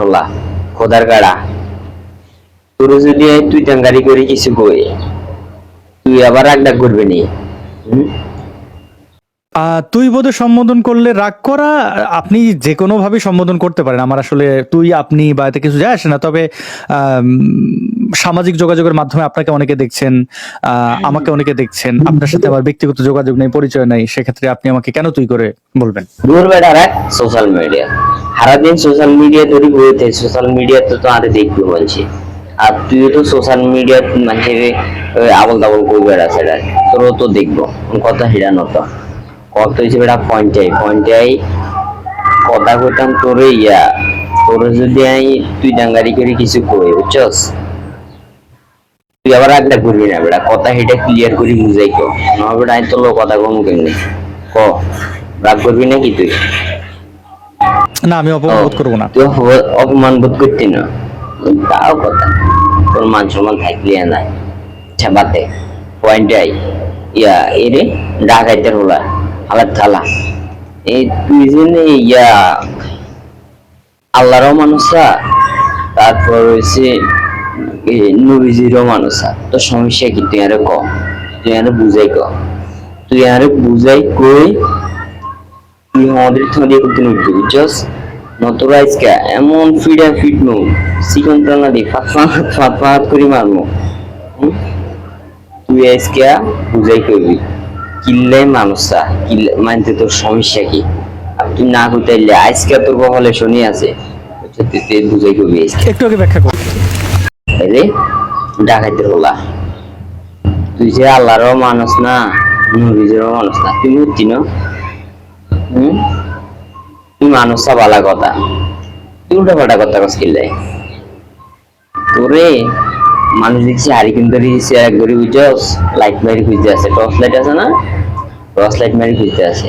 হলা, খোদার গাড়া। তোর যদি তুই টাঙ্গারি করে কিছু কই তুই আবার রাগ ডাক করবি নি তুই বোধহয় সম্বোধন করলে রাগ করা, আপনি যে কোনো ভাবে সম্বোধন করতে পারেন। আমার আসলে তুই, আপনি বা এতে কিছু যায় আসে না। তবে সামাজিক যোগাযোগের মাধ্যমে আপনাকে অনেকে দেখছেন আমাকে অনেকে দেখছেন। আপনার সাথে আমার ব্যক্তিগত যোগাযোগ নেই পরিচয় নাই সেক্ষেত্রে আপনি আমাকে কেন তুই করে বলবেন? দূর বেড়া রাখ সোশ্যাল মিডিয়া সারাদিন সোশ্যাল মিডিয়া তৈরি হয়েছে সোশ্যাল মিডিয়া তো আরে দেখবি বলছি। আর তুইও তো সোশ্যাল মিডিয়া মানুষের আবল তাবল বেড়া সেটা তোরও তো দেখব কথা হিরানো তো কত হয়েছে বেড়া পয়েন্টাই পয়েন্টাই কথা কইতাম তোরে ইয়া। তোর যদি আমি তুই ডাঙ্গারি করে কিছু কই বুঝছস? তুই আবার একটা করবি না বেড়া কথা হেটা ক্লিয়ার করে বুঝাই কো না বেড়া কথা কম কেমনি? ক রাগ করবি নাকি তুই? না আমি অপবোধ করব না। তুই অপমান বোধ করতি না? তাও কথা। তোর মান সম্মান থাকলি না। ছাপাতে পয়েন্টে আই ইয়া এরে ডাকাইতে হলা। থালা। এই তুই যে ইয়া আল্লাহরও মানুষা তারপর হয়েছে নবীজিরও মানুষা তোর সমস্যা কি? তুই আরে ক। তুই আরে বুঝাই ক। তুই বুঝাই কই? তুই আমাদের করতে বুঝছস? এমন দি মারমো? তুই আজকে বুঝাই করবি। মানুষা মানতে তোর সমস্যা কি? তুই না করতে আজকে তোর বহলে শুনি আছে। বুঝাই করবি একটু আগে ব্যাখ্যা কর। রে ডাকাইতে হলা তুই যে আল্লাহরও মানুষ না মানুষ না, তুই মানুষ বালা কথা। তুই পাল্টা কথা কিনলে তোরে মানুষ দেখছি কিন্তু লাইট মারি খুঁজতে আছে টর্চ লাইট আছে না? টর্চ লাইট মারি খুঁজতে আছে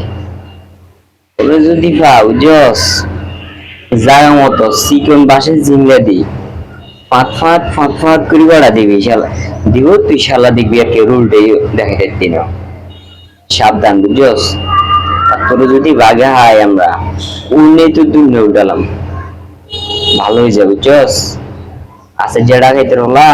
তোরে যদি পাও, বুঝছস? জায়গা মতো, চিকন বাসে জিংলা দিই ফাঁত ফাঁক ফাঁক করি বেড়া দিবি, শালা। দিব, তুই শালা দেখবি আর কেউ উল্টে দেখা যাচ্ছি না সাবধান বুঝছস তোর যদি বাঘে হাই আমরা উনে তো দুর্নে উঠালাম ভালো হয়ে যাবে বুঝছস আছে জেডা খাইতে রলা।